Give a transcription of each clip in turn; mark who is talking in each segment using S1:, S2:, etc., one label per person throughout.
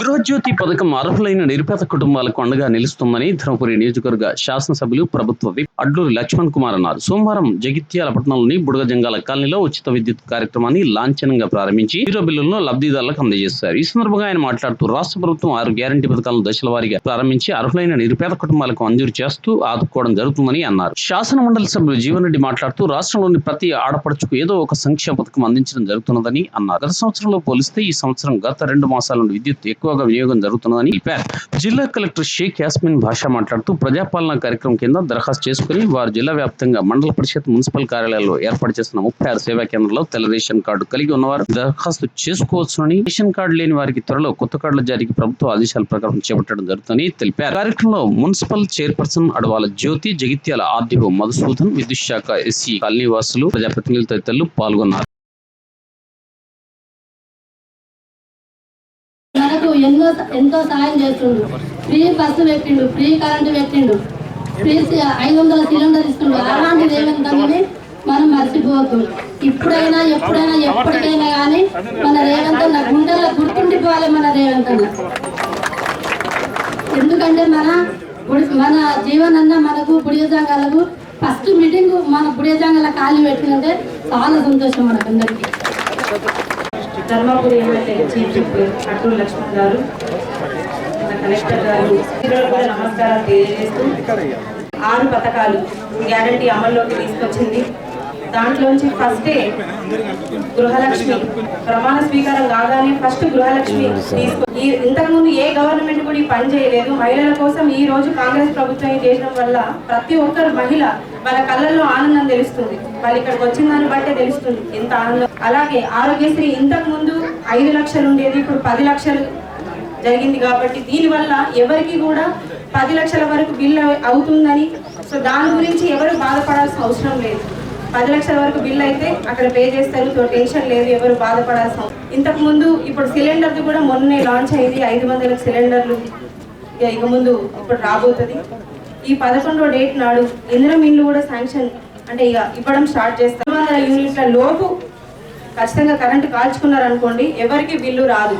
S1: గృహజ్యోతి పథకం అర్హులైన నిరుపేద కుటుంబాలకు అండగా నిలుస్తుందని ధర్మపురి నియోజకవర్గ శాసనసభ్యులు ప్రభుత్వ విప్ అడ్లూరి లక్ష్మణ్ కుమార్ అన్నారు. సోమవారం జగిత్యాల పట్టణంలోని బుడగజంగాల కాలనీలో ఉచిత విద్యుత్ కార్యక్రమాన్ని లాంఛనంగా ప్రారంభించి హీరో బిల్లులను లబ్ధిదారులకు అందజేశారు. ఈ సందర్భంగా ఆయన మాట్లాడుతూ రాష్ట్ర ప్రభుత్వం ఆరు గ్యారంటీ పథకాలను దశల వారీగా ప్రారంభించి అర్హులైన నిరుపేద కుటుంబాలకు మంజూరు చేస్తూ ఆదుకోవడం జరుగుతుందని అన్నారు. శాసన మండలి సభ్యులు జీవన్ రెడ్డి మాట్లాడుతూ రాష్ట్రంలోని ప్రతి ఆడపడుచుకు ఏదో ఒక సంక్షేమ పథకం అందించడం జరుగుతున్నదని అన్నారు. గత సంవత్సరంలో పోలిస్తే ఈ సంవత్సరం గత రెండు మాసాల నుండి విద్యుత్ ఎక్కువ ఎక్కువగా వినియోగం జరుగుతున్నదని తెలిపారు జిల్లా కలెక్టర్ షేక్ యాస్మిన్ భాష మాట్లాడుతూ ప్రజాపాలన కార్యక్రమం కింద దరఖాస్తు చేసుకుని వారు జిల్లా వ్యాప్తంగా మండల పరిషత్ మున్సిపల్ కార్యాలయాల్లో ఏర్పాటు చేసిన ముప్పై ఆరు సేవా కేంద్రాల్లో తెల్ల రేషన్ కార్డు కలిగి ఉన్నవారు దరఖాస్తు చేసుకోవచ్చునని రేషన్ కార్డు లేని వారికి త్వరలో కొత్త కార్డుల జారీకి ప్రభుత్వ ఆదేశాల ప్రకారం చేపట్టడం జరుగుతుందని తెలిపారు. కార్యక్రమంలో municipal chairperson Adavala Jyothi Jagtial RDO Madhusudan విద్యుత్ శాఖ ఎస్సీ కాలనీ వాసులు ప్రజాప్రతినిధులు తదితరులు పాల్గొన్నారు.
S2: ఎన్నో ఎంతో సాయం చేస్తుండు. ఫ్రీ బస్సు పెట్టిండు ఫ్రీ కరెంటు పెట్టిండు. ఫ్రీ ఐదు వందల సిలిండర్ ఇస్తుండు. అలాంటిది ఏమంటే మనం మర్చిపోవద్దు. ఇప్పుడైనా ఎప్పుడైనా ఎప్పటికైనా కానీ మన రేవంత్ నా గుండెలో గుర్తుండిపోవాలి మన రేవంత్ ఎందుకంటే మన గుడి- మన జీవన్ మనకు బుడియజాంగాలకు ఫస్ట్ మీటింగ్ మన బుడియజాంగాల ఖాళీ పెట్టిందంటే చాలా సంతోషం మనకందరికీ.
S3: Dharmapuri MLA chief whip Laxman గారు మన కలెక్టర్ గారు ఇతరులకు కూడా నమస్కారాలు తెలియజేస్తూ ఆరు పథకాలు గ్యారంటీ అమల్లోకి తీసుకొచ్చింది. దాంట్లోంచి ఫస్టే గృహలక్ష్మి. ప్రమాణ స్వీకారం కాగానే ఫస్ట్ గృహలక్ష్మి తీసుకుని ఇంతకుముందు ఏ గవర్నమెంట్ కూడా పని చేయలేదు. మహిళల కోసం ఈ రోజు కాంగ్రెస్ ప్రభుత్వం చేయడం వల్ల ప్రతి ఒక్కరు మహిళ వాళ్ళ కళ్ళల్లో ఆనందం తెలుస్తుంది. వాళ్ళు ఇక్కడికి వచ్చిన దాన్ని బట్టే తెలుస్తుంది. ఎంత ఆనందం. అలాగే ఆరోగ్యశ్రీ ఇంతకు ముందు ఐదు లక్షలు ఉండేది ఇప్పుడు పది లక్షలు జరిగింది కాబట్టి దీనివల్ల ఎవరికి కూడా పది లక్షల వరకు బిల్ అవుతుందని. సో దాని గురించి ఎవరు బాధపడాల్సిన అవసరం లేదు. పది లక్షల వరకు బిల్ అయితే అక్కడ పే చేస్తారు. సో టెన్షన్ లేదు ఎవరు బాధపడాల్సిన ఇంతకు ముందు ఇప్పుడు సిలిండర్ది కూడా మొన్నే లాంచ్ అయింది. ఐదు వందల సిలిండర్లు ఇక ఇక ముందు ఇప్పుడు రాబోతుంది. ఈ పదకొండో డేట్ నాడు ఇంద్రం ఇల్లు కూడా శాంక్షన్ అంటే ఇక ఇవ్వడం స్టార్ట్ చేస్తారు. వందల యూనిట్ల లోపు ఖచ్చితంగా కరెంటు కాల్చుకున్నారు అనుకోండి ఎవరికి బిల్లు రాదు.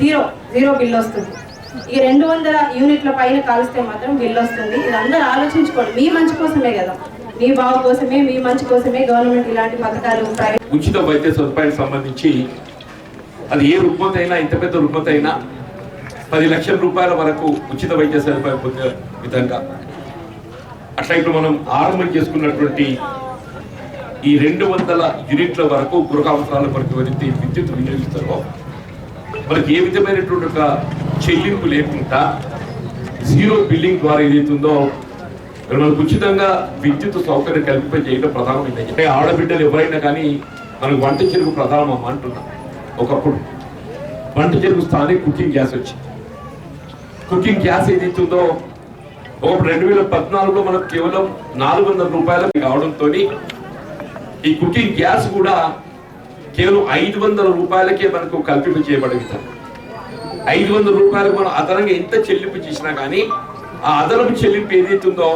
S3: జీరో జీరో బిల్లు వస్తుంది. ఈ రెండు వందల యూనిట్ల పైన కాలిస్తే మాత్రం బిల్ వస్తుంది. ఇది అందరూ ఆలోచించుకోండి. మీ మంచి కోసమే కదా. మీ బాగు కోసమే మీ మంచి కోసమే గవర్నమెంట్ ఇలాంటి పథకాలు
S4: ఉచిత వైద్య సదుపాయానికి సంబంధించి అది ఏ రుగ్మత అయినా ఎంత పెద్ద రుగ్మత అయినా పది లక్షల రూపాయల వరకు ఉచిత వైద్య సదుపాయం పొందే విధంగా. అట్లా ఇప్పుడు మనం ఆరంభం చేసుకున్నటువంటి ఈ రెండు వందల యూనిట్ల వరకు గృహ అవసరాల వరకు ఎవరైతే విద్యుత్ వినియోగిస్తారో మనకి ఏ విధమైనటువంటి ఒక చెల్లింపు లేకుండా జీరో బిల్లింగ్ ద్వారా ఏదైతుందో మనకు ఉచితంగా విద్యుత్ సౌకర్యం కల్పింపజేయడం ప్రధానమైంది. అంటే ఆడబిడ్డలు ఎవరైనా కానీ మనకు వంట చెరుకు ప్రధానం అమ్మ అంటున్నాం. ఒకప్పుడు వంట చెరుకు స్థానిక కుకింగ్ గ్యాస్ వచ్చింది కుకింగ్ గ్యాస్ ఏదైతుందో ఒకప్పుడు రెండు వేల పద్నాలుగులో మనకు కేవలం నాలుగు వందల రూపాయలు కావడంతో ఈ కుకింగ్ గ్యాస్ కూడా కేవలం ఐదు వందల రూపాయలకే మనకు కల్పింప చేయబడే విధానం ఐదు వందల రూపాయలకు మనం అదనంగా ఎంత చెల్లింపు చేసినా కానీ ఆ అదనపు చెల్లింపు ఏదైతుందో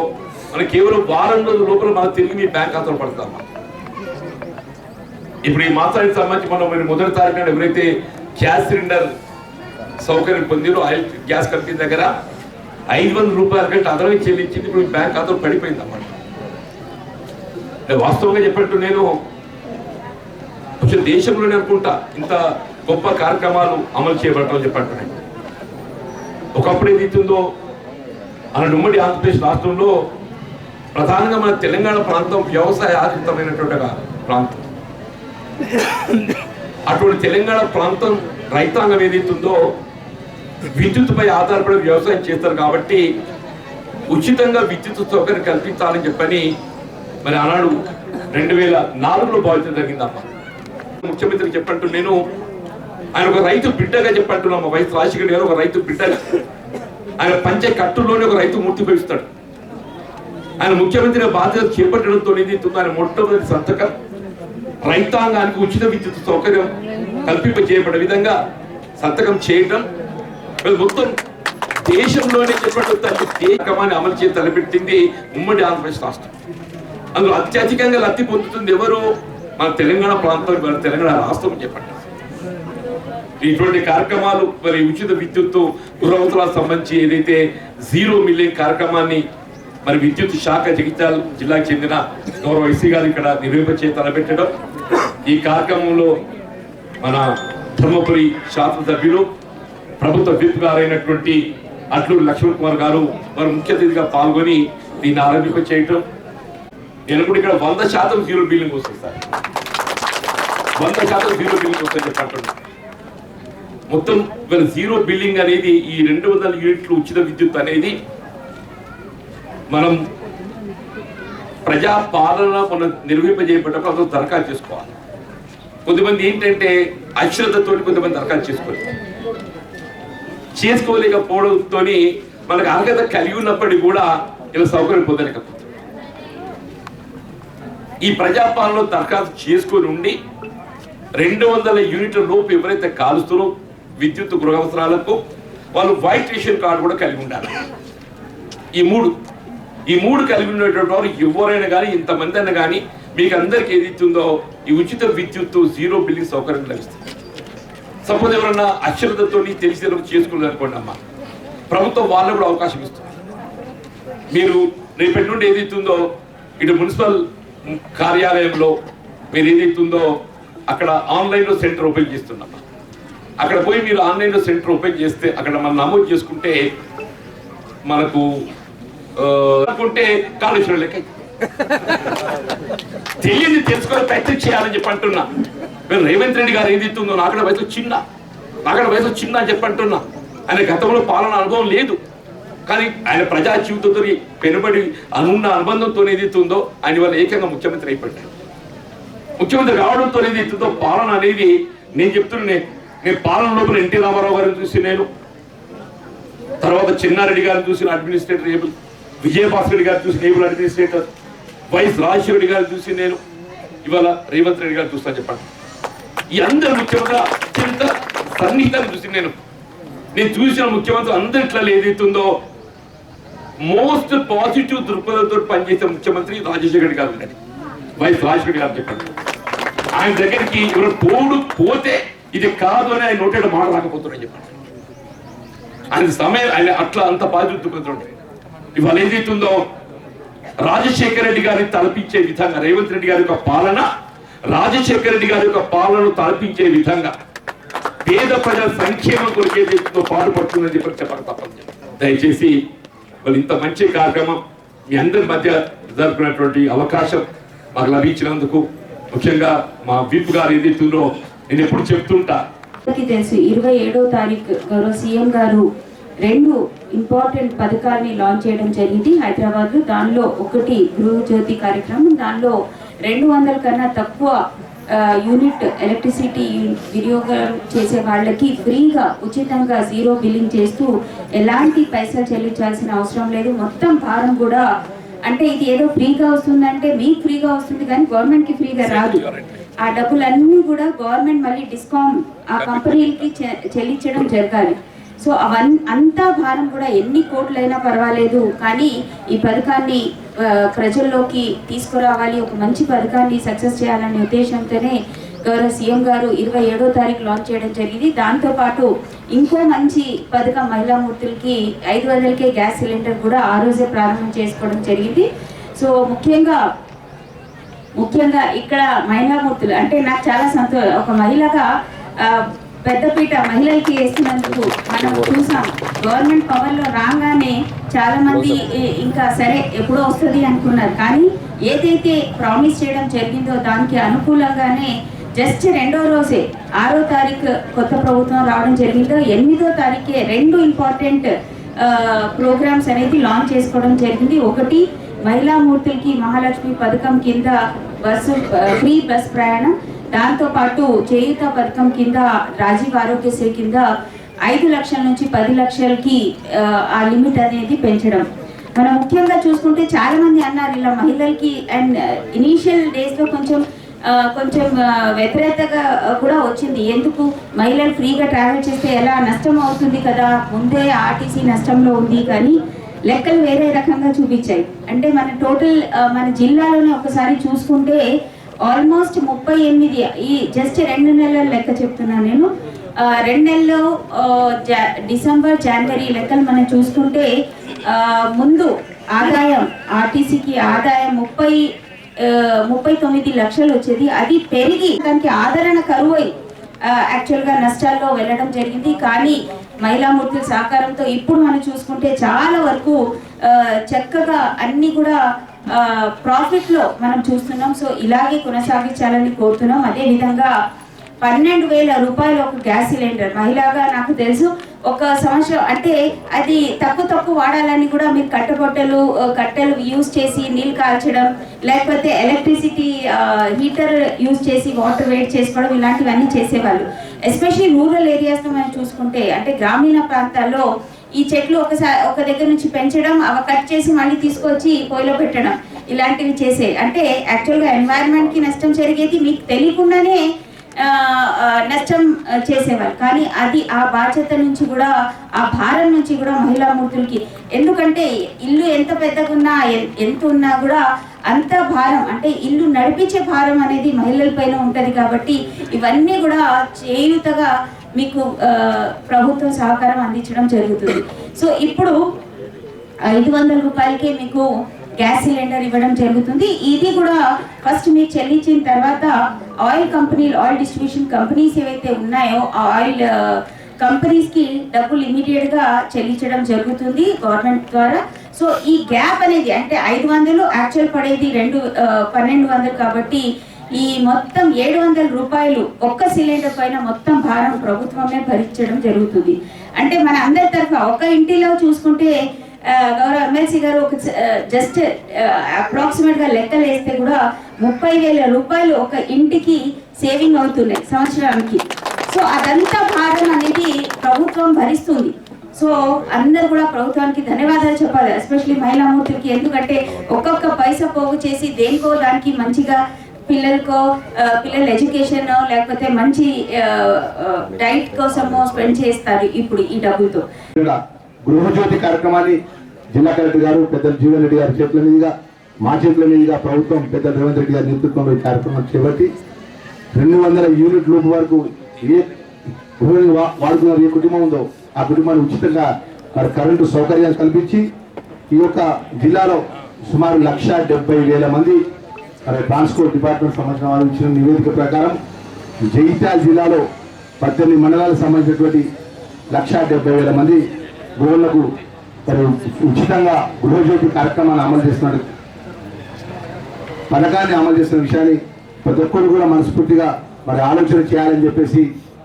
S4: మనం కేవలం వారం రోజుల లోపల మనం తిరిగి మీ బ్యాంక్ ఖాతాలో పడతాం ఇప్పుడు ఈ మాసానికి సంబంధించి మనం మొదటి తారీఖున ఎవరైతే గ్యాస్ సిలిండర్ సౌకర్యం పొందిరో ఆయిల్ గ్యాస్ కంపెనీ దగ్గర ఐదు వందల రూపాయల కంటే అదనంగా చెల్లించింది ఇప్పుడు మీ బ్యాంక్ ఖాతాలో పడిపోయింది అన్నమాట వాస్తవంగా చెప్పట్టు నేను కొంచెం దేశంలోనే అనుకుంటా ఇంత గొప్ప కార్యక్రమాలు అమలు చేయబడటం చెప్పట్టు ఒకప్పుడు ఏదైతుందో మన ఉమ్మడి ఆంధ్రప్రదేశ్ రాష్ట్రంలో ప్రధానంగా మన తెలంగాణ ప్రాంతం వ్యవసాయ ఆధారితమైనటువంటి ప్రాంతం. అటువంటి తెలంగాణ ప్రాంతం రైతాంగం ఏదైతుందో విద్యుత్పై ఆధారపడి వ్యవసాయం చేస్తారు కాబట్టి ఉచితంగా విద్యుత్ సౌకర్యం కల్పించాలని చెప్పని మరి ఆనాడు రెండు వేల నాలుగులో భావించడం జరిగిందమ్మా. ముఖ్యమంత్రికి చెప్పంటూ నేను ఆయన ఒక రైతు బిడ్డగా చెప్పంటున్నా మా వైఎస్ రాజశేఖర్ గారు ఒక రైతు బిడ్డగా. ఆయన పంచే కట్టుల్లోనే ఒక రైతు మూర్తి భవిస్తాడు ఆయన ముఖ్యమంత్రి బాధ్యత చేపట్టడంతో ఆయన మొట్టమొదటి సంతకం. రైతాంగానికి ఉచిత విద్యుత్ సౌకర్యం కల్పింప చేయబడే విధంగా సంతకం చేయటం. మొత్తం దేశంలోనే ఏ కమాన్ని అమలు చేసి తలపెట్టింది ఉమ్మడి ఆంధ్రప్రదేశ్ రాష్ట్రం. అందులో అత్యధికంగా లబ్ధి పొందుతుంది ఎవరు? మన తెలంగాణ ప్రాంతం తెలంగాణ రాష్ట్రం చెప్పండి. ఇటువంటి కార్యక్రమాలు మరి ఉచిత విద్యుత్తు గృహవసరాలకు సంబంధించి ఏదైతే జీరో మిలియన్ కార్యక్రమాన్ని మరి విద్యుత్ శాఖ జగిత్యాల జిల్లాకు చెందిన గౌరవ ఎస్సీ గారు ఇక్కడ నిర్వహించే తలపెట్టడం. ఈ కార్యక్రమంలో మన ధర్మపురి శాసనసభ్యులు ప్రభుత్వ విప్ గారైనటువంటి అట్లూరు లక్ష్మణ్ కుమార్ గారు వారు ముఖ్య అతిథిగా పాల్గొని దీన్ని ఆరంభింప చేయటం. నేను కూడా ఇక్కడ వంద శాతం జీరో బిల్లింగ్ వస్తుంది సార్. వంద శాతం జీరో బిల్లింగ్ వస్తుంది చెప్పంటున్నా మొత్తం ఇవాళ జీరో బిల్లింగ్ అనేది ఈ రెండు వందల యూనిట్లు ఉచిత విద్యుత్ అనేది మనం ప్రజా పాలన మనం నిర్వహింపజేయబడ్డప్పుడు అందరూ దరఖాస్తు చేసుకోవాలి. కొంతమంది ఏంటంటే అశ్రద్ధతో కొంతమంది దరఖాస్తు చేసుకోవాలి చేసుకోలేకపోవడంతో మనకు అర్హత కలిగి ఉన్నప్పటికీ కూడా ఇలా సౌకర్యం పొందలేకపోతుంది ఈ ప్రజాపాలనలో దరఖాస్తు చేసుకొని ఉండి రెండు వందల యూనిట్ల లోపు ఎవరైతే కాలుస్తారో విద్యుత్ గృహ అవసరాలకు వాళ్ళు వైట్ రేషన్ కార్డు కూడా కలిగి ఉండాలి. ఈ మూడు. ఈ మూడు కలిగి ఉండేటువంటి వారు ఎవరైనా కానీ ఇంతమంది అయినా కానీ మీకు అందరికి ఏది ఇస్తుందో ఈ ఉచిత విద్యుత్ జీరో బిల్లింగ్ సౌకర్యం లభిస్తుంది. సపోజ్ ఎవరన్నా అశ్రద్ధతో తెలిసి చేసుకున్నారు అమ్మా. ప్రభుత్వం వాళ్ళకు కూడా అవకాశం ఇస్తుంది. మీరు రేపటి నుండి ఏదైతుందో ఇటు మున్సిపల్ కార్యాలయంలో మీరు ఏదైతుందో అక్కడ ఆన్లైన్లో సెంటర్ ఓపెన్ చేస్తున్నాం అక్కడ పోయి మీరు ఆన్లైన్లో సెంటర్ ఓపెన్ చేస్తే అక్కడ మనం నమోదు చేసుకుంటే మనకు అనుకుంటే కాలుష్యం లెక్క తెలియని తెలుసుకొని ప్రయత్నం చేయాలని చెప్పి అంటున్నా. మేము రేవంత్ రెడ్డి గారు ఏది ఇస్తుందో నాకడ వయసు చిన్న. నాకడ వయసు చిన్న అని చెప్పి అంటున్నా. ఆయన గతంలో పాలన అనుభవం లేదు. కానీ ఆయన ప్రజా జీవితంతో పెనుబడి అనున్న అనుబంధంతో ఏది ఇస్తుందో ఆయన వల్ల ఏకంగా ముఖ్యమంత్రి అయిపోయాడు. ముఖ్యమంత్రి కావడంతో ఏది ఇస్తుందో పాలన అనేది నేను చెప్తున్నా నేను పాలన లోపల ఎన్టీ రామారావు గారిని చూసి నేను తర్వాత చిన్నారెడ్డి గారిని చూసిన అడ్మినిస్ట్రేటర్ ఏబుల్ విజయభాస్కర్ రెడ్డి గారిని చూసి able administrator YS Rajasekhara Reddy గారిని చూసి నేను ఇవాళ రేవంత్ రెడ్డి గారిని చూస్తాను చెప్పండి. ఈ అందరు ముఖ్యమంత్రి అత్యంత సన్నిహితాన్ని చూసి నేను. నేను చూసిన ముఖ్యమంత్రి అందరిట్లో ఏదైతుందో మోస్ట్ పాజిటివ్ దృక్పథంతో పనిచేసే ముఖ్యమంత్రి రాజశేఖర రెడ్డి గారు. వైఎస్ రాజశేఖర రెడ్డి గారు చెప్పండి. ఆయన దగ్గరికి ఎవరు పోడు పోతే ఇది కాదు అని ఆయన నోటేడు మాట రాకపోతున్నాడు చెప్పండి. ఆయన సమయం ఆయన అట్లా అంత బాధ్యతపోతుంటే ఇవాళ ఏదైతుందో రాజశేఖర రెడ్డి గారిని తలపించే విధంగా రేవంత్ రెడ్డి గారి యొక్క పాలన రాజశేఖర రెడ్డి గారి యొక్క పాలనను తలపించే విధంగా పేద ప్రజల సంక్షేమం కొరికే వ్యక్తితో పాటుపడుతుందని చెప్పి చెప్పక తప్పదు దయచేసి వాళ్ళు ఇంత మంచి కార్యక్రమం మీ అందరి మధ్య జరుపుకున్నటువంటి అవకాశం మాకు లభించినందుకు ముఖ్యంగా మా విప్ గారు ఏదైతుందో నేను ఎప్పుడు చెప్తుంటా.
S5: తెలుసు ఇరవై ఏడో తారీఖు గౌరవ సీఎం గారు రెండు ఇంపార్టెంట్ పథకాల్ని లాంచ్ చేయడం జరిగింది. హైదరాబాద్లో దానిలో ఒకటి గృహ జ్యోతి కార్యక్రమం దానిలో రెండు వందల కన్నా తక్కువ యూనిట్ ఎలక్ట్రిసిటీ వినియోగం చేసే వాళ్ళకి ఫ్రీగా ఉచితంగా జీరో బిల్లింగ్ చేస్తూ ఎలాంటి పైసలు చెల్లించాల్సిన అవసరం లేదు. మొత్తం భారం కూడా అంటే ఇది ఏదో ఫ్రీగా వస్తుందంటే మీకు ఫ్రీగా వస్తుంది కానీ గవర్నమెంట్కి ఫ్రీగా రాదు. ఆ డబ్బులన్నీ కూడా గవర్నమెంట్ మళ్ళీ డిస్కామ్ ఆ కంపెనీలకి చె- చెల్లించడం జరగాలి. సో అవన్ అంతా భారం కూడా ఎన్ని కోట్లైనా పర్వాలేదు కానీ ఈ పథకాన్ని ప్రజల్లోకి తీసుకురావాలి ఒక మంచి పథకాన్ని సక్సెస్ చేయాలనే ఉద్దేశంతోనే గౌరవ సీఎం గారు ఇరవై ఏడో తారీఖు లాంచ్ చేయడం జరిగింది. దాంతో పాటు ఇంకో మంచి పథకం మహిళా మూర్తులకి ఐదు వందలకే గ్యాస్ సిలిండర్ కూడా ఆ రోజే ప్రారంభం చేసుకోవడం జరిగింది. సో ముఖ్యంగా ముఖ్యంగా ఇక్కడ మహిళామూర్తులు అంటే నాకు చాలా సంతోషం. ఒక మహిళగా పెద్దపీట మహిళలకి వేస్తున్నందుకు మనం చూసాం. గవర్నమెంట్ పవర్లో రాగానే చాలా మంది ఈ- ఇంకా సరే ఎప్పుడో వస్తుంది అనుకున్నారు. కానీ ఏదైతే ప్రామిస్ చేయడం జరిగిందో దానికి అనుకూలంగానే జస్ట్ రెండో రోజే ఆరో తారీఖు కొత్త ప్రభుత్వం రావడం జరిగిందో ఎనిమిదో తారీఖే రెండు ఇంపార్టెంట్ ప్రోగ్రామ్స్ అనేది లాంచ్ చేసుకోవడం జరిగింది. ఒకటి మహిళా మూర్తులకి మహాలక్ష్మి పథకం కింద బస్సు ఫ్రీ బస్ ప్రయాణం. దాంతో పాటు చేయుత పథకం కింద రాజీవ్ ఆరోగ్యశ్రీ కింద ఐదు లక్షల నుంచి పది లక్షలకి ఆ, లిమిట్ అనేది పెంచడం. మనం ముఖ్యంగా చూసుకుంటే చాలామంది అన్నారు ఇలా మహిళలకి అండ్ ఇనీషియల్ డేస్లో కొంచెం కొంచెం వ్యతిరేకతగా కూడా వచ్చింది. ఎందుకు? మహిళలు ఫ్రీగా ట్రావెల్ చేస్తే ఎలా నష్టం అవుతుంది కదా? ముందే ఆర్టీసీ నష్టంలో ఉంది కానీ లెక్కలు వేరే రకంగా చూపించాయి. అంటే మన టోటల్ మన జిల్లాలోనే ఒకసారి చూసుకుంటే ఆల్మోస్ట్ ముప్పై ఎనిమిది ఈ జస్ట్ రెండు నెలల లెక్క చెప్తున్నాను నేను. రెండు నెలలు జా- డిసెంబర్ జనవరి లెక్కలు మనం చూసుకుంటే ముందు ఆదాయం ఆర్టీసీకి ఆదాయం ముప్పై ముప్పై తొమ్మిది లక్షలు వచ్చేది. అది పెరిగి దానికి ఆదరణ కరువై ఆ, యాక్చువల్గా నష్టాల్లో వెళ్ళడం జరిగింది. కానీ మహిళామూర్తుల సహకారంతో ఇప్పుడు మనం చూసుకుంటే చాలా వరకు ఆ, చక్కగా అన్ని కూడా ఆ, ప్రాఫిట్లో మనం చూస్తున్నాం. సో ఇలాగే కొనసాగించాలని కోరుతున్నాం. అదే విధంగా పన్నెండు వేల రూపాయలు ఒక గ్యాస్ సిలిండర్. మహిళగా నాకు తెలుసు ఒక సంవత్సరం అంటే అది తక్కువ తక్కువ వాడాలని కూడా మీరు కట్టబొట్టలు కట్టెలు యూజ్ చేసి నీళ్ళు కాల్చడం లేకపోతే ఎలక్ట్రిసిటీ హీటర్ యూజ్ చేసి వాటర్ వేట్ చేసుకోవడం ఇలాంటివన్నీ చేసేవాళ్ళు. ఎస్పెషల్లీ రూరల్ ఏరియాస్లో మనం చూసుకుంటే అంటే గ్రామీణ ప్రాంతాల్లో ఈ చెట్లు ఒకసారి ఒక దగ్గర నుంచి పెంచడం అవి కట్ చేసి మళ్ళీ తీసుకొచ్చి పొయ్యిలో పెట్టడం ఇలాంటివి చేసే అంటే యాక్చువల్గా ఎన్వైరన్మెంట్కి నష్టం జరిగేది మీకు తెలియకుండానే నష్టం చేసేవారు కానీ అది ఆ బాధ్యత నుంచి కూడా ఆ భారం నుంచి కూడా మహిళా మూర్తులకి ఎందుకంటే ఇల్లు ఎంత పెద్దగున్నా ఎంత ఉన్నా కూడా అంత భారం. అంటే ఇల్లు నడిపించే భారం అనేది మహిళల పైన కాబట్టి ఇవన్నీ కూడా చేయుతగా మీకు ప్రభుత్వ ప్రభుత్వం సహకారం అందించడం జరుగుతుంది. సో ఇప్పుడు ఐదు వందల రూపాయలకే మీకు గ్యాస్ సిలిండర్ ఇవ్వడం జరుగుతుంది. ఇది కూడా ఫస్ట్ మీరు చెల్లించిన తర్వాత ఆయిల్ కంపెనీలు ఆయిల్ డిస్ట్రిబ్యూషన్ కంపెనీస్ ఏవైతే ఉన్నాయో ఆ ఆయిల్ కంపెనీస్కి డబ్బులు ఇమీడియట్గా చెల్లించడం జరుగుతుంది గవర్నమెంట్ ద్వారా. సో ఈ గ్యాప్ అనేది అంటే ఐదు వందలు యాక్చువల్ పడేది రెండు పన్నెండు వందలు కాబట్టి ఈ మొత్తం ఏడు వందల రూపాయలు ఒక్క సిలిండర్ పైన మొత్తం భారం ప్రభుత్వమే భరించడం జరుగుతుంది. అంటే మన అందరి తరఫున ఒక ఇంటిలో చూసుకుంటే గౌరవ ఎమ్మెల్సీ గారు ఒక జస్ట్ అప్రాక్సిమేట్గా లెక్కలు వేస్తే కూడా ముప్పై వేల రూపాయలు ఒక ఇంటికి సేవింగ్ అవుతున్నాయి సంవత్సరానికి. సో అదంతా భారం అనేది ప్రభుత్వం భరిస్తుంది. సో అందరు కూడా ప్రభుత్వానికి ధన్యవాదాలు చెప్పాలి ఎస్పెషల్లీ మహిళా మూర్తులకి. ఎందుకంటే ఒక్కొక్క పైసా పోగు చేసి దేనికో దానికి మంచిగా పిల్లలకో పిల్లల ఎడ్యుకేషన్ లేకపోతే మంచి డైట్ కోసమో స్పెండ్ చేస్తారు ఇప్పుడు ఈ
S6: డబ్బుతో గృహజ్యోతి కార్యక్రమాన్ని జిల్లా కలెక్టర్ గారు పెద్దలు జీవన్ రెడ్డి గారి చేతుల మీదుగా మా చేతుల మీదుగా ప్రభుత్వం పెద్ద రేవంత్ రెడ్డి గారి నేతృత్వంలో ఈ కార్యక్రమం చేపట్టి రెండు వందల యూనిట్ లోపు వరకు ఏ గృహిణి వాడుతున్న ఏ కుటుంబం ఉందో ఆ కుటుంబాన్ని ఉచితంగా మరి కరెంటు సౌకర్యాలు కల్పించి ఈ యొక్క జిల్లాలో సుమారు లక్ష డెబ్బై వేల మంది మరి ట్రాన్స్పోర్ట్ డిపార్ట్మెంట్ సంబంధించిన వారు ఇచ్చిన నివేదిక ప్రకారం జగిత్యాల జిల్లాలో పద్దెనిమిది మండలాలకు సంబంధించినటువంటి లక్ష డెబ్బై వేల మంది గోళ్ళకు ఉచితంగా గృహజ్యోతి కార్యక్రమాన్ని అమలు చేస్తున్నారు పథకాన్ని అమలు చేస్తున్న విషయాన్ని ప్రతి ఒక్కరు కూడా మనస్ఫూర్తిగా మరి ఆలోచన చేయాలని చెప్పేసి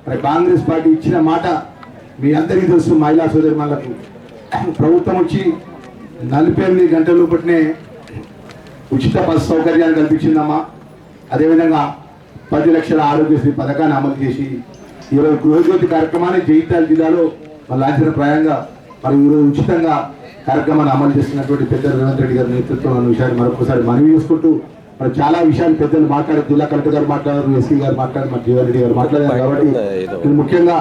S6: మరి కాంగ్రెస్ పార్టీ ఇచ్చిన మాట మీ అందరికీ తెలుసు మహిళా సోదరి ప్రభుత్వం వచ్చి నలభై ఎనిమిది గంటల లోపటినే ఉచిత బస్సు సౌకర్యాలు కల్పించిందమ్మా. అదేవిధంగా పది లక్షల ఆరోగ్యశ్రీ పథకాన్ని అమలు చేసి ఈరోజు గృహజ్యోతి కార్యక్రమాన్ని జగిత్యాల జిల్లాలో లాంఛనప్రాయంగా మనం మరి ఈరోజు ఉచితంగా కార్యక్రమాన్ని అమలు చేస్తున్నటువంటి పెద్దలు రేవంత్ రెడ్డి గారి నేతృత్వం అన్న విషయాన్ని మరొకసారి మనవి చేసుకుంటూ మరి చాలా విషయాలు పెద్దలు మాట్లాడారు జిల్లా కలెక్టర్ గారు మాట్లాడారు ఎస్పీ గారు మాట్లాడారు మరి జీవన్ రెడ్డి గారు మాట్లాడారు కాబట్టి ఇది ముఖ్యంగా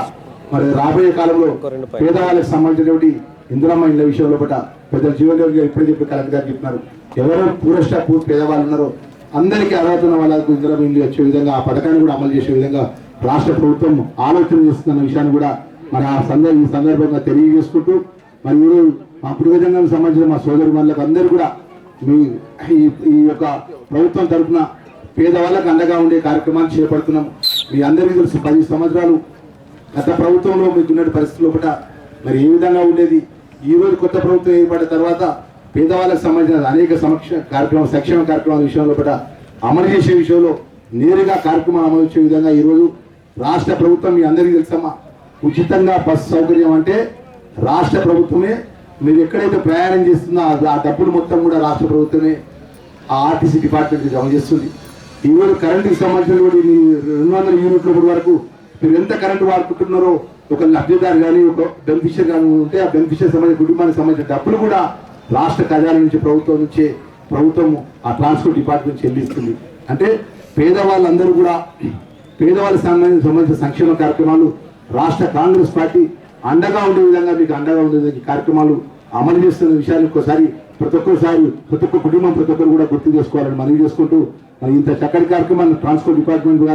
S6: మరి రాబోయే కాలంలో పేదవాళ్ళకి సంబంధించినటువంటి ఇందిరమ్మ ఇళ్ళ విషయంలో పట పెద్దలు జీవన్ రెడ్డి గారు ఇప్పుడే చెప్పి కలెక్టర్ గారు చెప్తున్నారు ఎవరో పూరష్ట పూర్తి పేదవాళ్ళు ఉన్నారో అందరికీ అర్హత ఉన్న వాళ్ళకు ఇందిరమ్మ ఇల్లు వచ్చే విధంగా ఆ పథకాన్ని కూడా అమలు చేసే విధంగా రాష్ట్ర ప్రభుత్వం ఆలోచన చేస్తున్న విషయాన్ని కూడా మరి ఆ సందర్భ ఈ సందర్భంగా తెలియజేసుకుంటూ మరి మా పురుగజంగానికి సంబంధించిన మా సోదరు వాళ్ళకి అందరూ కూడా మీ ఈ యొక్క ప్రభుత్వం తరఫున పేదవాళ్ళకు అండగా ఉండే కార్యక్రమాన్ని చేపడుతున్నాం మీ అందరికీ తెలుసు పది సంవత్సరాలు గత ప్రభుత్వంలో మీకున్న పరిస్థితి లోపల మరి ఏ విధంగా ఉండేది? ఈ రోజు కొత్త ప్రభుత్వం ఏర్పడిన తర్వాత పేదవాళ్ళకు సంబంధించిన అనేక సమక్ష కార్యక్రమం సంక్షేమ కార్యక్రమాల విషయంలో పట అమలు చేసే విషయంలో నేరుగా కార్యక్రమాలు అమలు చేసే విధంగా ఈరోజు రాష్ట్ర ప్రభుత్వం మీ అందరికీ తెలుసమ్మా. ఉచితంగా బస్సు సౌకర్యం అంటే రాష్ట్ర ప్రభుత్వమే. మీరు ఎక్కడైతే ప్రయాణం చేస్తుందో ఆ- ఆ డబ్బులు మొత్తం కూడా రాష్ట్ర ప్రభుత్వమే ఆ ఆర్టీసీ డిపార్ట్మెంట్ జమ చేస్తుంది. ఈరోజు రోజు కరెంటుకి సంబంధించినటువంటి మీ రెండు వందల యూనిట్ల వరకు మీరు ఎంత కరెంటు వాడుకుంటున్నారో ఒక లబ్ధిదారు కానీ ఒక బెనిఫిషియర్ కానీ ఉంటే ఆ బెనిఫిషియర్ సంబంధించిన కుటుంబానికి సంబంధించిన డబ్బులు కూడా రాష్ట్ర ఖజానా నుంచి ప్రభుత్వం నుంచే ప్రభుత్వం ఆ ట్రాన్స్పోర్ట్ డిపార్ట్మెంట్ చెల్లిస్తుంది. అంటే పేదవాళ్ళందరూ కూడా పేదవాళ్ళకి సంబంధించిన సంక్షేమ కార్యక్రమాలు రాష్ట్ర కాంగ్రెస్ పార్టీ అండగా ఉండే విధంగా మీకు అండగా ఉండే కార్యక్రమాలు అమలు చేస్తున్న విషయాలు ఒక్కసారి ప్రతి ఒక్కసారి ప్రతి ఒక్క కుటుంబం ప్రతి ఒక్కరు కూడా గుర్తు చేసుకోవాలని మనవి చేసుకుంటూ మరి ఇంత చక్కటి కార్యక్రమాన్ని ట్రాన్స్పోర్ట్ డిపార్ట్మెంట్